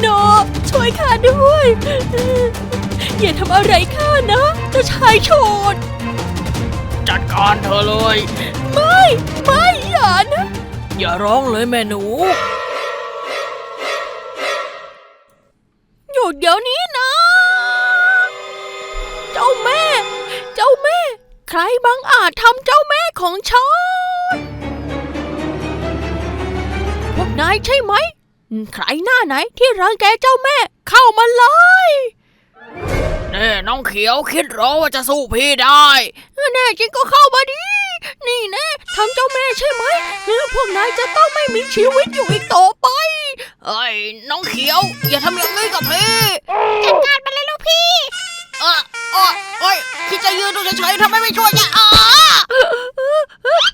โนช่วยข้าด้วย อย่าทำอะไรข้านะเจ้าชายโฉดจัดการเธอเลย ไม่ ไม่อย่านะ อย่าร้องเลยแม่หนู หยุดเดี๋ยวนี้นะ เจ้าแม่ เจ้าแม่ ใครบังอาจทำเจ้าแม่ของฉันพวกนายใช่ไหม ใครหน้าไหนที่รังแกเจ้าแม่ เข้ามาเลยเน่น้องเขียวคิดเหรอว่าจะสู้พี่ได้แน่จริงก็เข้ามาดิ นี่แน่ทำเจ้าแม่ใช่ไหมหรือพวกนายจะต้องไม่มีชีวิตอยู่อีกต่อไปเอ้ยน้องเขียว อย่าทำอย่างนี้กับพี่จัดการมาเลยลูกพี่เออเออเอ้ยคิดจะยืนดูเฉยๆทำไมไม่ช่วยเนี่ยอะ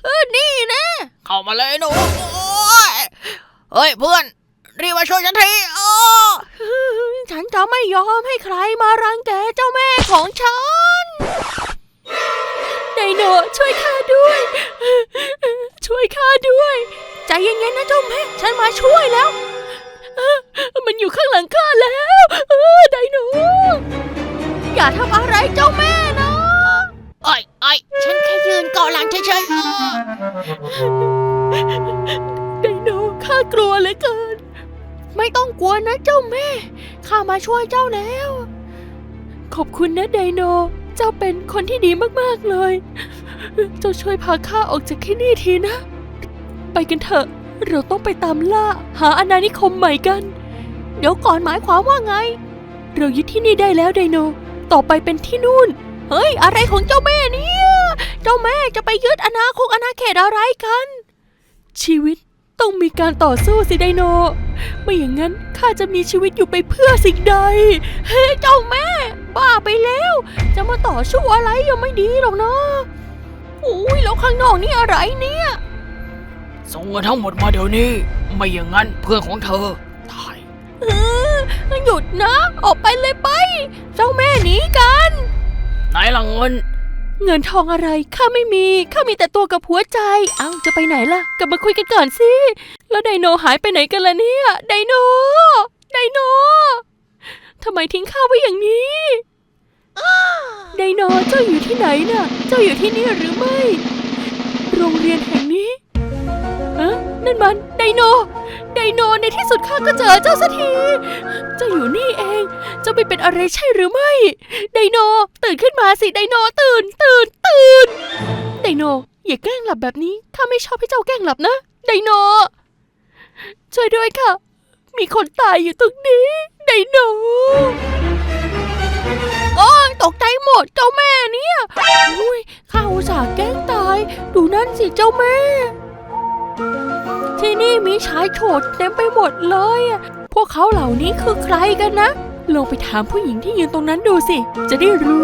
เออนี่แน่เข้ามาเลยหนูโอ้ยเฮ้ยเพื่อน รีบมาช่วยฉันทีเออฉันจะไม่ยอมให้ใครมารังแกเจ้าแม่ของฉันไดโนช่วยข้าด้วย ช่วยข้าด้วย ใจเย็นๆนะเจ้าแม่ฉันมาช่วยแล้ว มันอยู่ข้างหลังข้าแล้วเออไดโนอย่าทำอะไรเจ้าแม่นะเอ้ยเอ้ยฉันแค่ยืนเกาะหลังเฉยๆเออไดโนข้ากลัวเหลือเกิน ไม่ต้องกลัวนะเจ้าแม่ ข้ามาช่วยเจ้าแล้ว ขอบคุณนะไดโน เจ้าเป็นคนที่ดีมากๆเลย เจ้าช่วยพาข้าออกจากที่นี่ทีนะ ไปกันเถอะ เราต้องไปตามล่า หาอาณานิคมใหม่กัน เดี๋ยวก่อนหมายความว่าไง เรายึดที่นี่ได้แล้วไดโน ต่อไปเป็นที่นู่น เฮ้ย อะไรของเจ้าแม่เนี่ย เจ้าแม่จะไปยึดอาณาคงอาณาเขตอะไรกัน ชีวิตต้องมีการต่อสู้สิไดโน ไม่อย่างนั้นข้าจะมีชีวิตอยู่ไปเพื่อสิ่งใด เฮ้ยเจ้าแม่ บ้าไปแล้ว จะมาต่อสู้อะไรยังไม่ดีหรอกนะอุ้ยแล้วข้างนอกนี่อะไรเนี่ยส่งเงินทั้งหมดมาเดี๋ยวนี้ ไม่อย่างนั้นเพื่อนของเธอตายเออหยุดนะ ออกไปเลยไป เจ้าแม่หนีกันไหนละเงิน เงินทองอะไรข้าไม่มีข้ามีแต่ตัวกับหัวใจ เอ้าจะไปไหนล่ะ กลับมาคุยกันก่อนสิแล้วไดโนหายไปไหนกันล่ะเนี่ยไดโนไดโนทำไมทิ้งข้าไว้อย่างนี้ไดโนเจ้าอยู่ที่ไหนน่ะ เจ้าอยู่ที่นี่หรือไม่ โรงเรียนแห่งะนั่นมันไดโน ไดโนในที่สุดข้าก็เจอเจ้าสักที เจ้าอยู่นี่เอง เจ้าไม่เป็นอะไรใช่หรือไม่ ไดโน ตื่นขึ้นมาสิไดโนตื่น ตื่น ตื่น ไดโน อย่าแกล้งหลับแบบนี้ข้าไม่ชอบให้เจ้าแกล้งหลับนะ ไดโน ช่วยด้วยค่ะ มีคนตายอยู่ตรงนี้ ไดโนโอ้ยตกใจหมดเจ้าแม่เนี่ยอุ้ยข้าอุตส่าห์แกล้งตาย ดูนั่นสิเจ้าแม่ ที่นี่มีชายโฉดเต็มไปหมดเลย พวกเขาเหล่านี้คือใครกันนะลองไปถามผู้หญิงที่ยืนตรงนั้นดูสิ จะได้รู้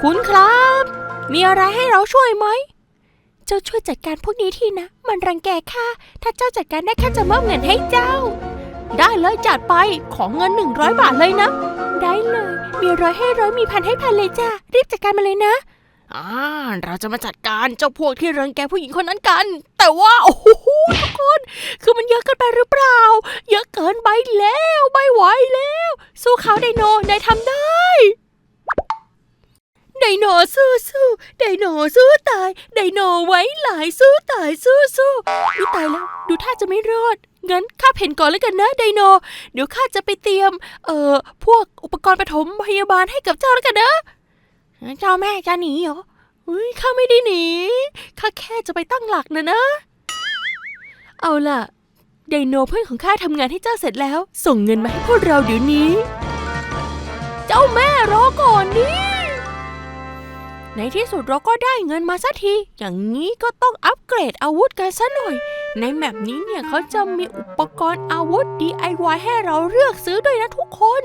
คุณครับ มีอะไรให้เราช่วยไหม เจ้าช่วยจัดการพวกนี้ทีนะ มันรังแกข้า ถ้าเจ้าจัดการได้ข้าจะมอบเงินให้เจ้า ได้เลยจัดไป ของเงินหนึ่งร้อยบาทเลยนะ ได้เลย มีร้อยให้ร้อยมีพันให้พันเลยจ้า รีบจัดการมาเลยนะ อ่าเราจะมาจัดการเจ้าพวกที่รังแกผู้หญิงคนนั้นกัน แต่ว่าโอ้โหทุกคน คือมันเยอะเกินไปหรือเปล่า เยอะเกินไปแล้วไม่ไหวแล้ว สู้เขาไดโนนายทำได้ไดโนสู้สู้ไดโนสู้ตายไดโนไว้หลายสู้ตายสู้สู้อุ๊ยตายแล้ว ดูท่าจะไม่รอด งั้นข้าเพ่นก่อนแล้วกันนะไดโน เดี๋ยวข้าจะไปเตรียม เอ่อ พวกอุปกรณ์ปฐมพยาบาลให้กับเจ้าแล้วกันนะ เจ้าแม่จะหนีเหรอเฮ้ยข้าไม่ได้หนี ข้าแค่จะไปตั้งหลักนะนะ เอาล่ะ ไดโนเพื่อนของข้าทำงานให้เจ้าเสร็จแล้ว ส่งเงินมาให้พวกเราเดี๋ยวนี้ เจ้าแม่รอก่อนดิในที่สุดเราก็ได้เงินมาสักที อย่างนี้ก็ต้องอัปเกรดอาวุธกันซะหน่อย ในแมปนี้เนี่ยเขาจะมีอุปกรณ์อาวุธ DIY ให้เราเลือกซื้อด้วยนะทุกคน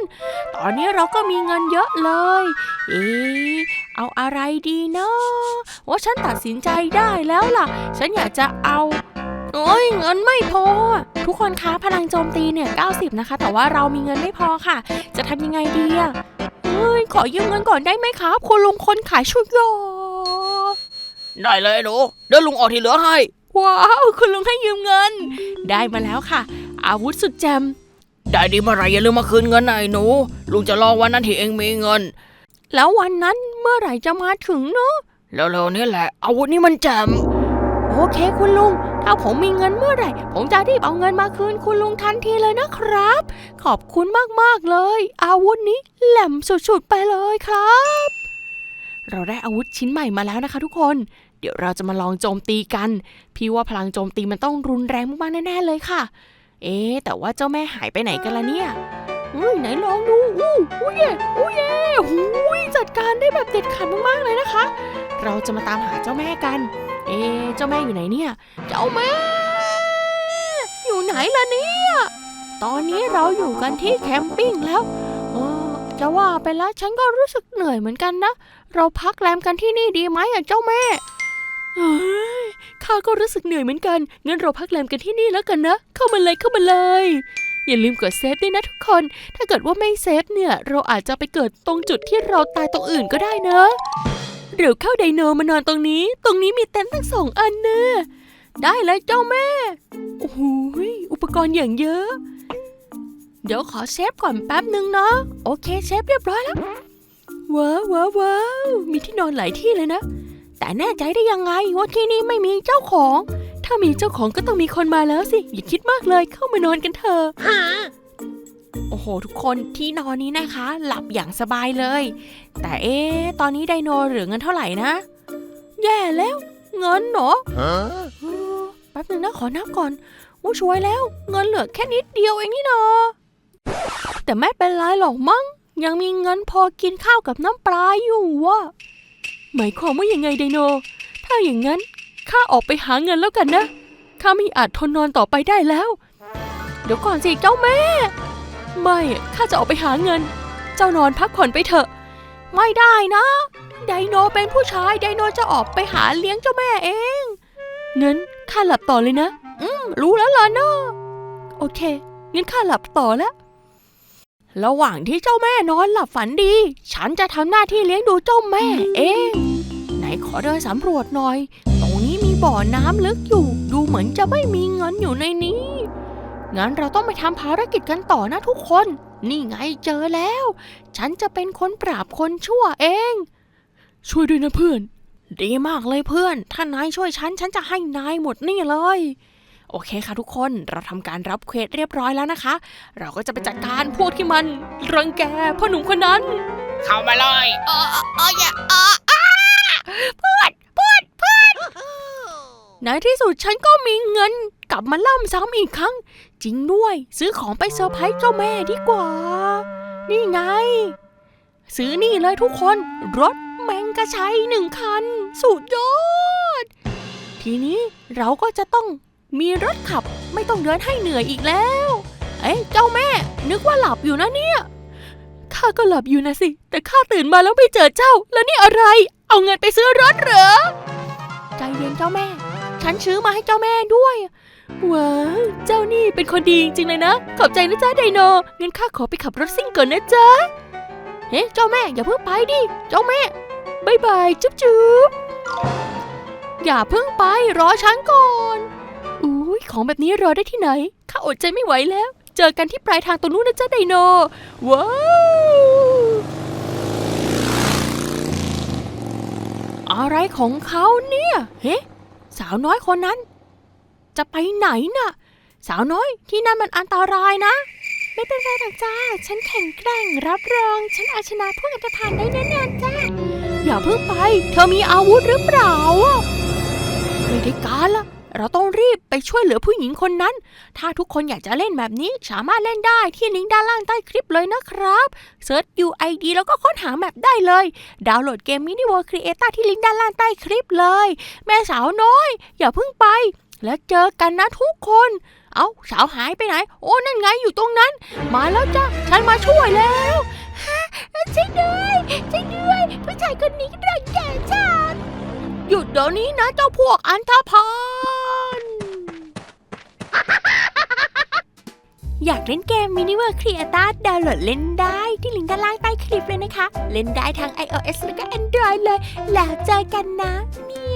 ตอนนี้เราก็มีเงินเยอะเลย เอ๊ะเอาอะไรดีเนาะว่าฉันตัดสินใจได้แล้วล่ะ ฉันอยากจะเอาโอ้ยเงินไม่พอ ทุกคนคะพลังโจมตีเนี่ย 90 นะคะ แต่ว่าเรามีเงินไม่พอค่ะ จะทำยังไงดีอะเฮ้ยขอยืมเงินก่อนได้ไหมครับคุณลุงคนขายชุดยอได้เลยหนูเดี๋ยวลุงออกที่เหลือให้ ว้าว คุณลุงให้ยืมเงิน ได้มาแล้วค่ะ อาวุธสุดแจม ได้ดีเมื่อไหรอย่าลืมมาคืนเงินนะไอ้หนู ลุงจะรอวันนั้นที่เองมีเงิน แล้ววันนั้นเมื่อไหร่จะมาถึงเนาะแล้วเร็วๆนี้แหละ อาวุธนี้มันแจ่มโอเคคุณลุง ถ้าผมมีเงินเมื่อไหร่ ผมจะรีบเอาเงินมาคืนคุณลุงทันทีเลยนะครับ ขอบคุณมากๆเลย อาวุธนี้แหลมสุดๆไปเลยครับ เราได้อาวุธชิ้นใหม่มาแล้วนะคะทุกคน เดี๋ยวเราจะมาลองโจมตีกัน พี่ว่าพลังโจมตีมันต้องรุนแรงมากๆแน่ๆเลยค่ะ เอ๊แต่ว่าเจ้าแม่หายไปไหนกันละเนี่ยอุ้ยไหนลองดูอู้อู้เย่อู้เย่หูยจัดการได้แบบเด็ดขาดมากๆเลยนะคะ เราจะมาตามหาเจ้าแม่กัน เอ๊เจ้าแม่อยู่ไหนเนี่ย เจ้าแม่ อยู่ไหนล่ะเนี่ย ตอนนี้เราอยู่กันที่แคมปิ้งแล้วเออจะว่าไปแล้วฉันก็รู้สึกเหนื่อยเหมือนกันนะ เราพักแรมกันที่นี่ดีไหมอะเจ้าแม่ ข้าก็รู้สึกเหนื่อยเหมือนกัน งั้นเราพักแรมกันที่นี่แล้วกันนะ เข้ามาเลยเข้ามาเลย อย่าลืมกดเซฟด้วยนะทุกคน ถ้าเกิดว่าไม่เซฟเนี่ย เราอาจจะไปเกิดตรงจุดที่เราตายตรงอื่นก็ได้นะ เดี๋ยวเข้าไดโนมานอนตรงนี้ ตรงนี้มีเต็นท์ทั้งสองอันเนะได้เลยเจ้าแม่ โอ้โหยอุปกรณ์อย่างเยอะ เดี๋ยวขอเซฟก่อนแป๊บหนึ่งเนาะ โอเคเซฟเรียบร้อยแล้ว ว้าวว้าวว้าวมีที่นอนหลายที่เลยนะ แต่แน่ใจได้ยังไงว่าที่นี่ไม่มีเจ้าของ ถ้ามีเจ้าของก็ต้องมีคนมาแล้วสิ อย่าคิดมากเลยเข้ามานอนกันเถอะโอ้โห ทุกคนที่นอนนี้นะคะ หลับอย่างสบายเลย แต่เอ๊ะตอนนี้ไดโนเหลือเงินเท่าไหร่นะ แย่แล้ว เงินเหรอ Huh? เออแป๊บหนึ่งนะขอนับก่อนอู้ช่วยแล้ว เงินเหลือแค่นิดเดียวเองนี่นาแต่ไม่เป็นไรหรอกมั้งยังมีเงินพอกินข้าวกับน้ำปลาอยู่วะ หมายความว่ายังไงไดโน ถ้าอย่างนั้นข้าออกไปหาเงินแล้วกันนะ ข้าไม่อาจทนนอนต่อไปได้แล้ว เดี๋ยวก่อนสิเจ้าแม่ ไม่ข้าจะออกไปหาเงิน เจ้านอนพักผ่อนไปเถอะ ไม่ได้นะ ไดโนเป็นผู้ชายไดโนจะออกไปหาเลี้ยงเจ้าแม่เอง งั้นข้าหลับต่อเลยนะ อืมรู้แล้วล่ะเนาะโอเคงั้นข้าหลับต่อแล้ว ระหว่างที่เจ้าแม่นอนหลับฝันดี ฉันจะทำหน้าที่เลี้ยงดูเจ้าแม่เอง ไหนขอเดินสำรวจหน่อย ตรงนี้มีบ่อน้ำลึกอยู่ ดูเหมือนจะไม่มีเงินอยู่ในนี้ งั้นเราต้องไปทำภารกิจกันต่อนะทุกคน นี่ไงเจอแล้ว ฉันจะเป็นคนปราบคนชั่วเอง ช่วยด้วยนะเพื่อน ดีมากเลยเพื่อน ถ้านายช่วยฉัน ฉันจะให้นายหมดนี่เลย โอเคค่ะทุกคนเราทำการรับเควสเรียบร้อยแล้วนะคะ เราก็จะไปจัดการพวกที่มันรังแกพ่อหนุ่มคนนั้น เข้ามาเลยเออเอออย่าเอออ้าเพื่อนเพื่อนเพื่อนในที่สุดฉันก็มีเงินกลับมาล่ำซ้ำอีกครั้ง จริงด้วย ซื้อของไปเซอร์ไพรส์เจ้าแม่ดีกว่า นี่ไง ซื้อนี่เลยทุกคน รถแมงกระชัยหนึ่งคัน สุดยอด ทีนี้เราก็จะต้อง มีรถขับไม่ต้องเดินให้เหนื่อยอีกแล้ว เอ้ยเจ้าแม่ นึกว่าหลับอยู่นะเนี่ยข้าก็หลับอยู่นะสิ แต่ข้าตื่นมาแล้วไม่เจอเจ้า แล้วนี่อะไร เอาเงินไปซื้อรถเหรอ ใจเย็นเจ้าแม่ ฉันซื้อมาให้เจ้าแม่ด้วยว้าเจ้านี่เป็นคนดีจริงเลยนะ ขอบใจนะจ๊ะไดโนเงั้นข้าขอไปขับรถซิ่งก่อนนะจ๊ะเฮ้เจ้าแม่อย่าเพิ่งไปดิ เจ้าแม่บายบายจุ๊บจุ๊บอย่าเพิ่งไปรอฉันก่อน ยของแบบนี้รอได้ที่ไหน ข้าอดใจไม่ไหวแล้ว เจอกันที่ปลายทางตรงนู้นนะจ๊ะไดโน ว้าวอะไรของเขาเนี่ย เฮ้สาวน้อยคนนั้น จะไปไหนน่ะ สาวน้อยที่นั่นมันอันตรายนะ ไม่เป็นไรหรอกจ้า ฉันแข็งแกร่งรับรอง ฉันเอาชนะพวกอันธพาลได้แน่นอนจ้า อย่าเพิ่งไป เธอมีอาวุธหรือเปล่าอะไม่ได้การละ เราต้องรีบไปช่วยเหลือผู้หญิงคนนั้น ถ้าทุกคนอยากจะเล่นแบบนี้สามารถเล่นได้ที่ลิงก์ด้านล่างใต้คลิปเลยนะครับเซิร์ช UID แล้วก็ค้นหาแมปได้เลย ดาวน์โหลดเกม Mini World Creator ที่ลิงก์ด้านล่างใต้คลิปเลย แม่สาวน้อย อย่าเพิ่งไป แล้วเจอกันนะทุกคน เอาสาวหายไปไหน โอ้นั่นไงอยู่ตรงนั้น มาแล้วจ้ะฉันมาช่วยแล้วช่วยด้วยช่วยด้วยผู้ชายคนนี้รังแกฉัน หยุดเดี๋ยวนี้นะเจ้าพวกอันธพาลอยากเล่นเกมมินิเวอร์ครีเอเต้ดาวน์โหลดเล่นได้ที่ลิงก์ด้านล่างใต้คลิปเลยนะคะ เล่นได้ทั้ง iOS แล้วก็ Android เลย แล้วเจอกันนะเมีย